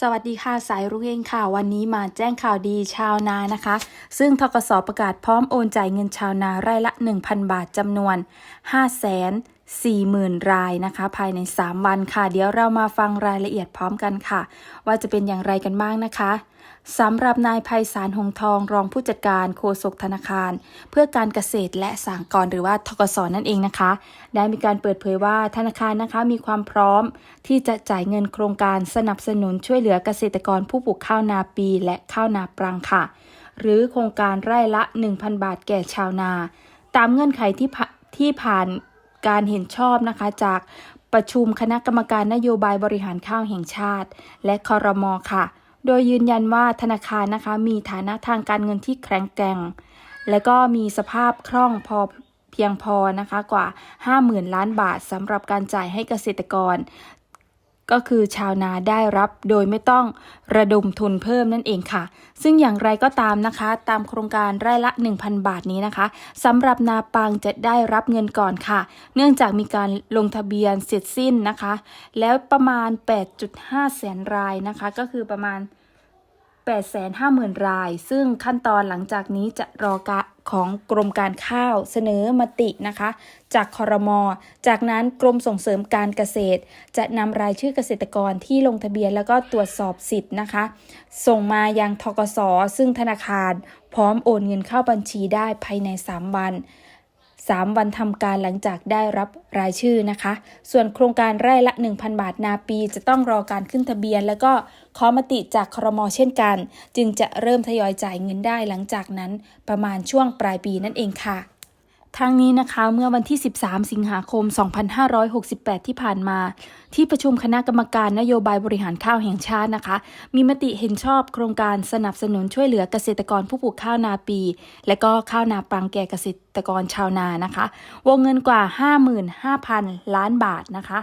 สวัสดีค่ะสายรุ้งเองค่ะ วันนี้มาแจ้งข่าวดีชาวนานะคะ ซึ่งทกสประกาศพร้อมโอนจ่ายเงินชาวนาไร่ละ 1,000 บาทจำนวน5 4 40,000 รายนะคะ ภายใน 3 วันค่ะ เดี๋ยวเรามาฟังรายละเอียดพร้อมกันค่ะ ว่าจะเป็นอย่างไรกันบ้างนะคะสำหรับนายภัยสารหงทองรองผู้จัดการโฆษกธนาคาร เพื่อการเกษตรและสหกรณ์หรือว่าทกสนั่นเองนะคะ ได้มีการเปิดเผยว่าธนาคารนะคะมีความพร้อมที่จะจ่ายเงินโครงการสนับสนุนช่วยเหลือเกษตรกรผู้ปลูกข้าวนาปีและข้าวนาปรังค่ะ หรือโครงการไร่ละ 1,000 บาทแก่ชาวนา ตามเงื่อนไขที่ที่ผ่าน การเห็นชอบนะคะจากประชุมคณะกรรมการนโยบายบริหารข้าวแห่งชาติ และคอรมอค่ะ โดยยืนยันว่าธนาคารนะคะมีฐานะทางการเงินที่แข็งแกร่ง และก็มีสภาพคล่องพอเพียงพอนะคะกว่า 50,000 ล้านบาทสำหรับการจ่ายให้เกษตรกร ก็คือชาวนาได้รับโดยไม่ต้องระดมทุนเพิ่มนั่นเองค่ะ ซึ่งอย่างไรก็ตามนะคะ ตามโครงการไร่ละ 1,000 บาทนี้นะคะสำหรับนาปังจะได้รับเงินก่อนค่ะ เนื่องจากมีการลงทะเบียนเสร็จสิ้นนะคะ แล้วประมาณ 8.5 แสนรายนะคะ ก็คือประมาณ 850,000 ราย ซึ่งขั้นตอนหลังจากนี้จะรอกะของกรมการข้าวเสนอมตินะคะ จากคอรมอจากนั้นกรมส่งเสริมการเกษตร จะนำรายชื่อเกษตรกรที่ลงทะเบียนแล้วก็ตรวจสอบสิทธิ์นะคะ ส่งมายังทกสซึ่งธนาคาร พร้อมโอนเงินเข้าบัญชีได้ภายใน 3 วัน 3 วันทำการหลังจากได้รับรายชื่อนะคะ ส่วนโครงการไร่ละ 1,000 บาทนาปี จะต้องรอการขึ้นทะเบียน แล้วก็ขอมติจากครมเช่นกัน จึงจะเริ่มทยอยจ่ายเงินได้หลังจากนั้นประมาณช่วงปลายปีนั่นเองค่ะ ทั้งนี้นะคะเมื่อวันที่ 13 สิงหาคม 2568 ที่ผ่านมา ที่ประชุมคณะกรรมการนโยบายบริหารข้าวแห่งชาตินะคะ มีมติเห็นชอบโครงการสนับสนุนช่วยเหลือเกษตรกรผู้ปลูกข้าวนาปี และก็ข้าวนาปรังแก่เกษตรกรชาวนานะคะ วงเงินกว่า 55,000 ล้านบาทนะคะ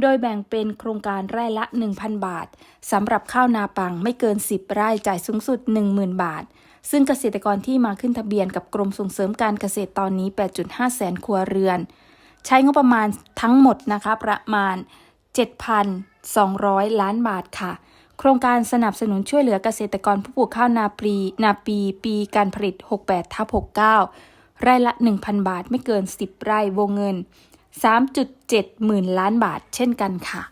โดยแบ่งเป็นโครงการไร่ละ 1,000 บาท สำหรับข้าวนาปังไม่เกิน 10 ไร่จ่ายสูงสุด 10,000 บาท ซึ่งเกษตรกรที่มาขึ้นทะเบียนกับกรมส่งเสริมการเกษตรตอนนี้ 8.5 แสนครัวเรือน ใช้งบประมาณทั้งหมดนะคะประมาณ 7,200 ล้านบาทค่ะ โครงการสนับสนุนช่วยเหลือเกษตรกรผู้ปลูกข้าวนาปีนาปีปีการผลิต 68ทับ69 ไร่ละ 1,000 บาทไม่เกิน 10 ไร่วงเงิน 3.7 หมื่นล้านบาทเช่นกันค่ะ